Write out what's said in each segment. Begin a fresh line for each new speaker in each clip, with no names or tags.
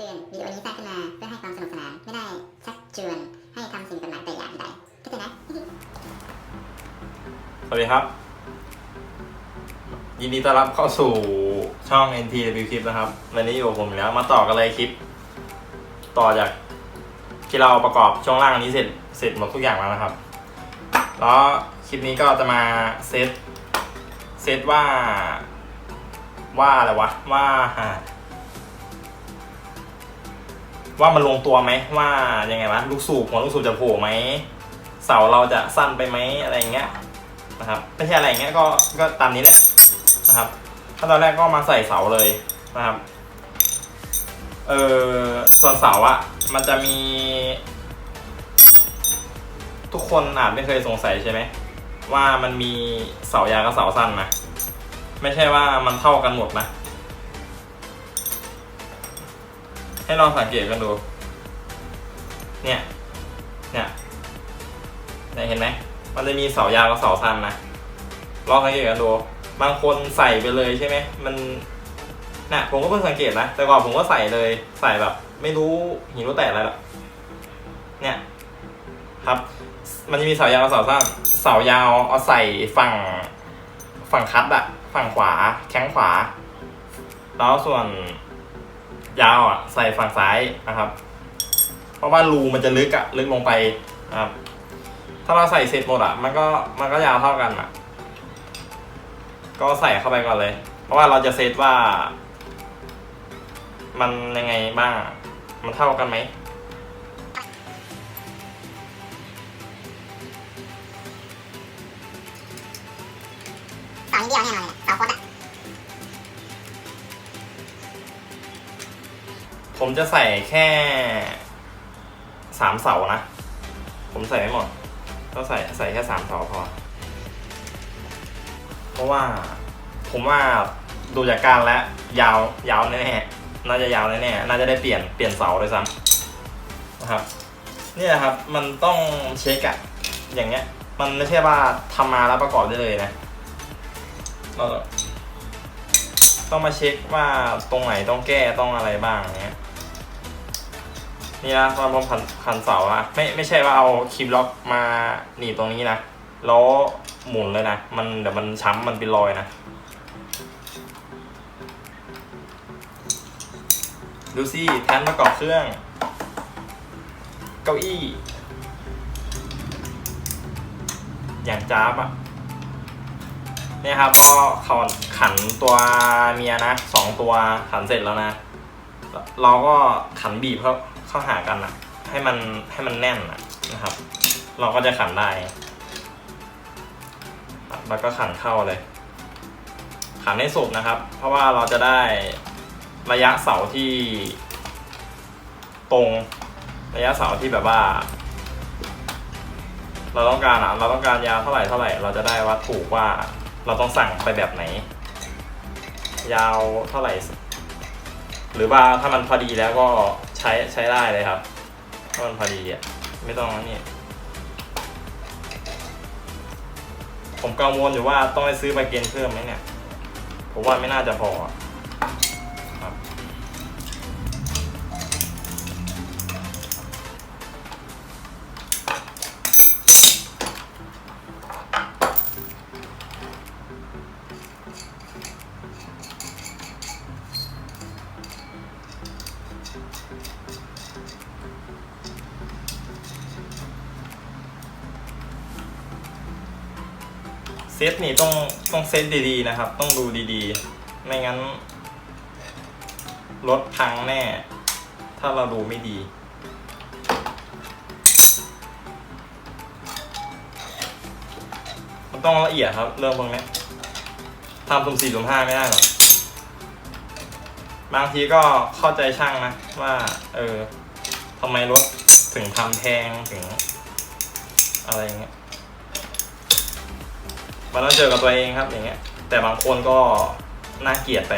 ตือนวิดีโอนี้สร้างขึ้นมาเพื่อให้ความสนุกสนาน ไม่ได้ชักชวนให้ทำสิ่งผิดกฎหมายแต่อย่างใดเข้าใจนะ
สวัสดีครับ ยินดีต้อนรับเข้าสู่ช่อง NT W คลิปนะครับวันนี้อยู่กับผมอีกแล้วมาต่อกันเลยคลิป ต่อจากที่เราประกอบช่วงล่างนี้เสร็จเสร็จหมดทุกอย่างแล้วนะครับ แล้วคลิปนี้ก็จะมาเซตเซตว่า ว่าอะไรวะว่าอ่า ว่ามันลงตัวไหมว่ายังไงวะลูกสูบหัวลูกสูบจะโผล่ไหมเสาเราจะสั้นไปไหมอะไรอย่างเงี้ยนะครับไม่ใช่อะไรอย่างเงี้ยก็ก็ตามนี้แหละนะครับขั้นตอนแรกก็มาใส่เสาเลยนะครับเออส่วนเสาอะมันจะมี ทุกคนอาจไม่เคยสงสัยใช่ไหมว่ามันมีเสายาวกับเสาสั้นนะไม่ใช่ว่ามันเท่ากันหมดนะ ให้ลองสังเกตกันดู เนี่ย เนี่ยเนี่ยเห็นไหม มันจะมีเสายาวกับเสาสั้นนะ ลองสังเกตกันดู บางคนใส่ไปเลยใช่ไหม มันน่ะผมก็เพิ่งสังเกตนะ แต่ก่อนผมก็ใส่เลย ใส่แบบ ไม่รู้หินรู้แตกอะไรหรอกเนี่ย ครับ มันจะมีเสายาวกับเสาสั้น เสายาวเอาใส่ฝั่ง ฝั่งคัดอะฝั่งขวา แข้งขวา แล้วส่วน ยาวอะใส่ฝั่งซ้ายนะครับ เพราะว่ารูมันจะลึกอะลึกลงไปนะครับ ถ้าเราใส่เสร็จหมดอะมันก็มันก็ยาวเท่ากันอะก็ใส่เข้าไปก่อนเลย เพราะว่าเราจะเซตว่า มันยังไงบ้าง มันเท่ากันไหม ผมจะใส่แค่สามเสานะ ผมใส่ไม่หมด ก็ใส่ใส่แค่สามเสาพอ เพราะว่าผมว่าดูจากการและยาวยาวแน่ๆน่าจะยาวแน่ๆน่าจะได้เปลี่ยนเปลี่ยนเสาด้วยซ้ำนะครับเนี่ยครับมันต้องเช็คอะอย่างเงี้ย มันไม่ใช่ว่าทำมาแล้วประกอบได้เลยนะเราต้องมาเช็คว่าตรงไหนต้องแก้ต้องอะไรบ้างเนี้ย นี่นะตอนผมพันพันเสาอะไม่ไม่ใช่ว่าเอาคีบล็อกมาหนีบตรงนี้นะแล้วหมุนเลยนะมันเดี๋ยวมันช้ำมันเป็นรอยนะดูสิแทนประกอบเครื่อง เก้าอี้ อย่างจ้าบอะเนี่ยครับก็เขาขันตัวเมียนะสองตัวขันเสร็จแล้วนะ เราก็ขันบีบเข้าเข้าหากันนะให้มันให้มันแน่นนะนะครับ เราก็จะขันได้แล้วก็ขันเข้าเลย ขันให้สุดนะครับ เพราะว่าเราจะได้ระยะเสาที่ ตรงระยะเสาที่แบบว่า เราต้องการอะเราต้องการยาวเท่าไหร่เท่าไหร่ เราจะได้วัดถูกว่าเราต้องสั่งไปแบบไหน ยาวเท่าไหร่ หรือว่าถ้ามันพอดีแล้วก็ใช้ใช้ได้เลยครับ ถ้ามันพอดีอะไม่ต้องนนี่ผมกังวลอยู่ว่าต้องไปซื้อใบเกณฑ์เพิ่มไหมเนี่ย ผมว่าไม่น่าจะพอ ตนี่ต้องต้องเซตดีๆนะครับ ต้องดูดีๆ ไม่งั้นรถพังแน่ ถ้าเราดูไม่ดี มันต้องละเอียดครับ เรื่องพวกนี้ทำสุ่มสี่สุ่มห้าไม่ได้หรอกบางทีก็เข้าใจช่างนะ ว่า เออทำไมรถถึงทำแพงถึง อะไรอย่างเงี้ย มันต้องเจอกับตัวเองครับอย่างเงี้ย แต่บางคนก็น่าเกลียดไป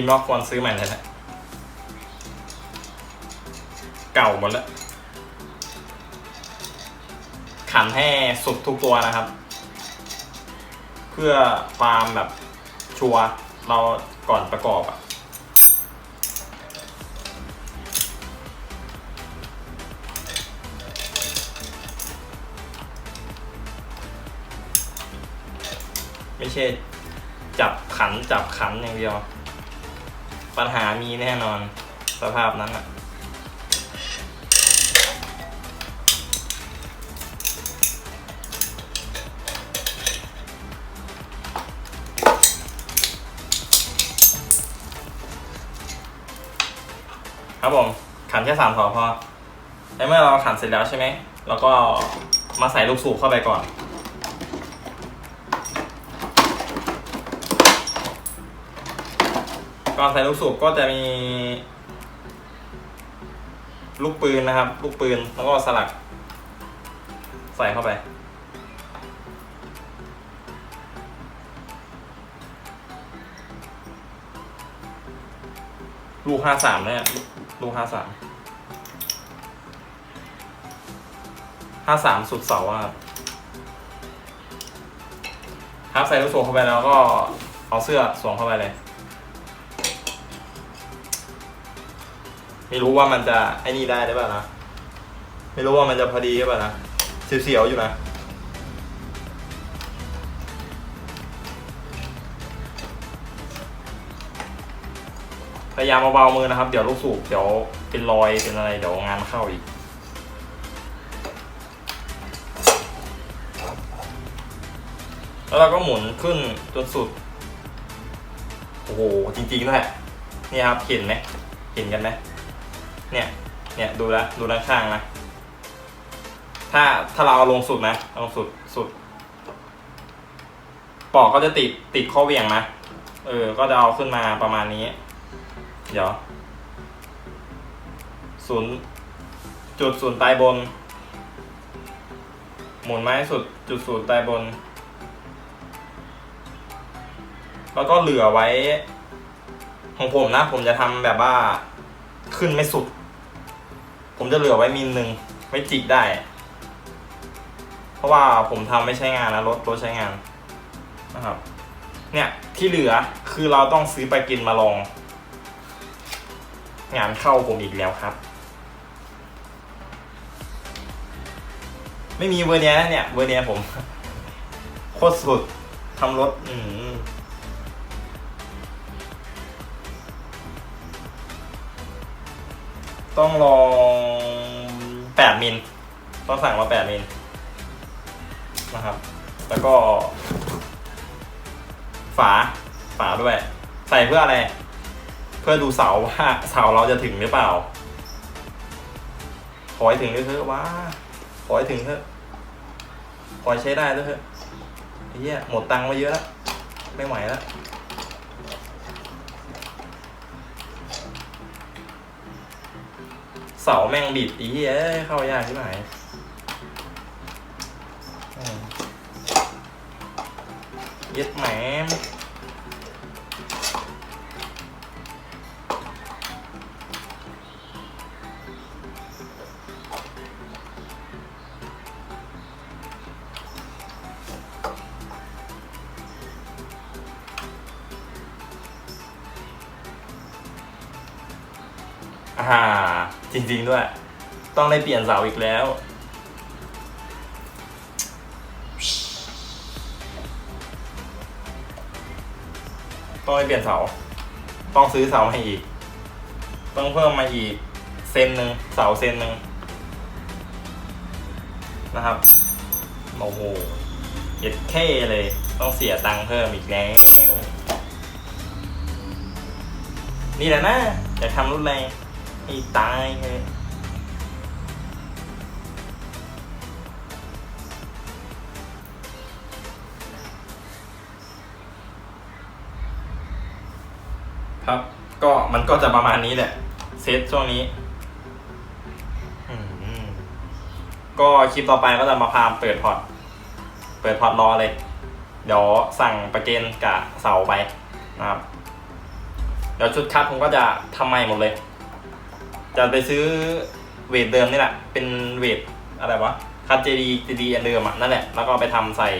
กิมล็อกควรซื้อใหม่เลยนะเก่าหมดแล้ว ขันให้สุดทุกตัวนะครับ เพื่อความแบบชัวเราก่อนประกอบอะไม่ใช่ จับขันจับขันอย่างเดียว ปัญหามีแน่นอนสภาพนั้นอะครับผมขันแค่สามถอพอในเมื่อเราขันเสร็จแล้วใช่ไหมเราก็มาใส่ลูกสูบเข้าไปก่อน ก่อนใส่ลูกสูบก็จะมี ลูกปืนนะครับ ลูกปืนแล้วก็สลัก ใส่เข้าไป ลูกห้าสามเนี่ยลูกห้าสามห้าสามสุดเสาอะครับครับใส่ลูกสูบเข้าไปแล้วก็เอาเสื้อสวมเข้าไปเลย ไม่รู้ว่ามันจะไอ้นี่ได้หรือเปล่านะ ไม่รู้ว่ามันจะพอดีหรือเปล่านะเสียวๆอยู่นะพยายามเบาๆมือนะครับ เดี๋ยวลูกสูบเดี๋ยวเป็นรอยเป็นอะไรเดี๋ยวงานเข้าอีกแล้วเราก็หมุนขึ้นจนสุด โอ้โห จริงๆด้วยนี่ครับ เห็นไหม เห็นกันไหม เนี่ย เนี่ยดูแลวดูด้านข้างนะ ถ้าถ้าเราเอาลงสุดนะเอาลงสุดสุด ปอกก็จะติดติดข้อเวียงนะ เออ ก็จะเอาขึ้นมาประมาณนี้ เดี๋ยวศูนย์จุดศูนย์ปลายบน หมุนไม้สุดจุดศูนย์ปลายบน แล้วก็เหลือไว้ของผมนะ ผมจะทำแบบว่าขึ้นไม่สุด ผมจะเหลือไว้มิลหนึ่งไว้จิกได้ เพราะว่าผมทำไม่ใช้งานนะรถรถใช้งานนะครับ เนี่ยที่เหลือคือเราต้องซื้อไปกินมาลอง งานเข้าผมอีกแล้วครับ ไม่มีเวอร์เนียเนี่ยเวอร์เนียผมโคตรสุดทำรถ อืม ต้องลองแปดมิลต้องสั่งมาแปดมิลนะครับ แล้วก็ ฝาฝาด้วย ใส่เพื่ออะไร เพื่อดูเสาว่าเสาเราจะถึงหรือเปล่าขอให้ถึงด้วยเถอะว่าขอให้ถึงเถอะขอให้ใช้ได้ด้วยเถอะไอ้เหี้ยหมดตังค์มาเยอะแล้วไม่ไหวแล้วาแม่งบิดอีเอ้ยเข้ายากที่ไหนยึดแหม อ่า จริง ๆ ด้วย ต้องได้เปลี่ยนเสาอีกแล้ว ต้องไปเปลี่ยนเสา ต้องซื้อเสาให้อีก ต้องเพิ่มมาอีก เซนหนึ่งเสาเซนหนึ่งนะครับ โอ้โหเย็ดเท่เลย ต้องเสียตังค์เพิ่มอีกแล้ว นี่แหละนะ อยากทำรุ่นแรง ให้ตายเลยครับ ก็มันก็จะประมาณนี้แหละ เซตช่วงนี้ก็คลิปต่อไปก็จะมาพามเปิดพอร์ต เปิดพอร์ตรอเลย เดี๋ยวสั่งประเกนกับเสาไปนะครับ เดี๋ยวชุดคัดผมก็จะทำใหม่หมดเลย จะไปซื้อเวทเดิมนี่แหละ เป็นเวทอะไรวะคัดเจดีเจดีอันเดิมอะนั่นแหละ แล้วก็ไปทำใส่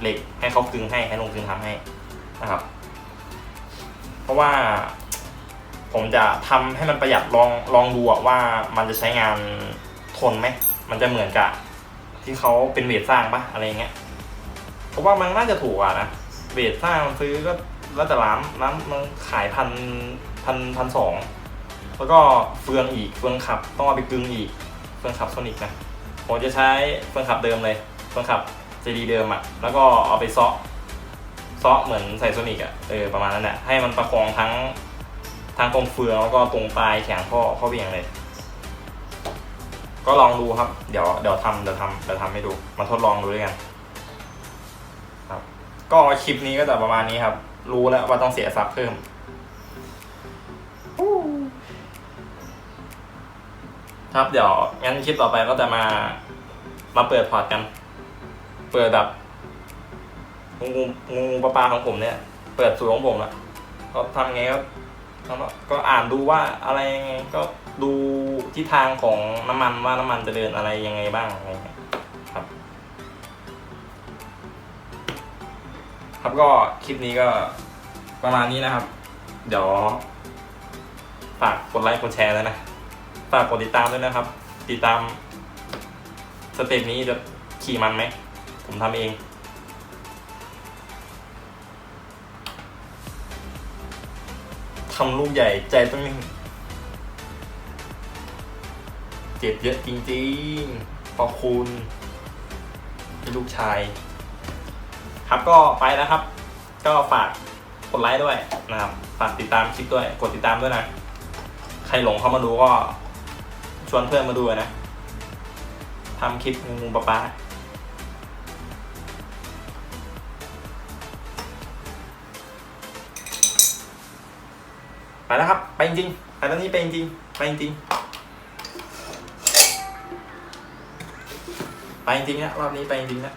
เหล็กให้เขากึงให้ให้ลงกึงทำให้นะครับ เพราะว่าผมจะทำให้มันประหยัดลองลองดูว่ามันจะใช้งานทนไหม มันจะเหมือนกับ ที่เขาเป็นเวทสร้างปะอะไรเงี้ย เพราะว่ามันน่าจะถูกกว่านะ เวทสร้างซื้อก็แล้วแต่ร้านร้านมันขายพันพันพันสอง แล้วก็เฟืองอีกเฟืองขับต้องเอาไปกึงอีกเฟืองขับโซนิกนะผมจะใช้เฟืองขับเดิมเลยเฟืองขับเจดีเดิมอะแล้วก็เอาไปซ้อซ้อเหมือนใส่โซนิกอะเออประมาณนั้นแหละให้มันประคองทั้งทั้งตรงเฟืองแล้วก็ตรงปลายแขนข้อข้อเบี่ยงเลย ก็ลองดูครับ เดี๋ยวเดี๋ยวทำเดี๋ยวทำเดี๋ยวทำให้ดูมาทดลองดูด้วยกันครับ ก็คลิปนี้ก็จะประมาณนี้ครับ รู้แล้วว่าต้องเสียซับเพิ่ม ครับเดี๋ยวงั้นคลิปต่อไปก็จะมามาเปิดพอร์ตกัน เปิดแบบงูงูปลาปลาของผมเนี่ย เปิดสูตรของผมละก็ทำไงก็ทำก็อ่านดูว่าอะไรยังไงก็ดูทิศทางของน้ำมันว่าน้ำมันจะเดินอะไรยังไงบ้างอะไรเงี้ยครับ ครับก็คลิปนี้ก็ประมาณนี้นะครับ เดี๋ยวฝากกดไลค์กดแชร์แล้วนะ ฝากกดติดตามด้วยนะครับ ติดตามสเต็ปนี้จะขี่มันไหม ผมทำเอง ทำลูกใหญ่ใจต้องนิ่งเจ็บเยอะจริงๆขอบคุณลูกชาย ครับก็ไปแล้วครับ ก็ฝากกดไลค์ด้วยนะครับ ฝากติดตามคลิปด้วย กดติดตามด้วยนะ ใครหลงเข้ามาดูก็ ชวนเพื่อนมาดูนะทำคลิปงูปลาปลาไปแล้วครับ ไปจริงๆไปตอนนี้ไปจริงๆไปจริงๆไปจริงนะรอบนี้ไปจริงนะ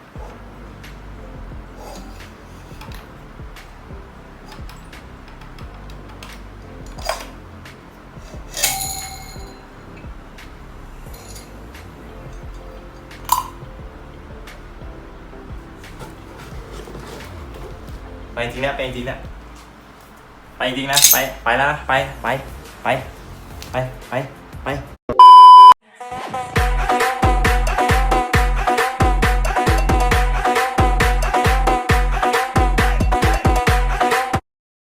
จริงนะไปจริงนะไปจริงนะไปไปแล้วนะไปไปไปไปไปไป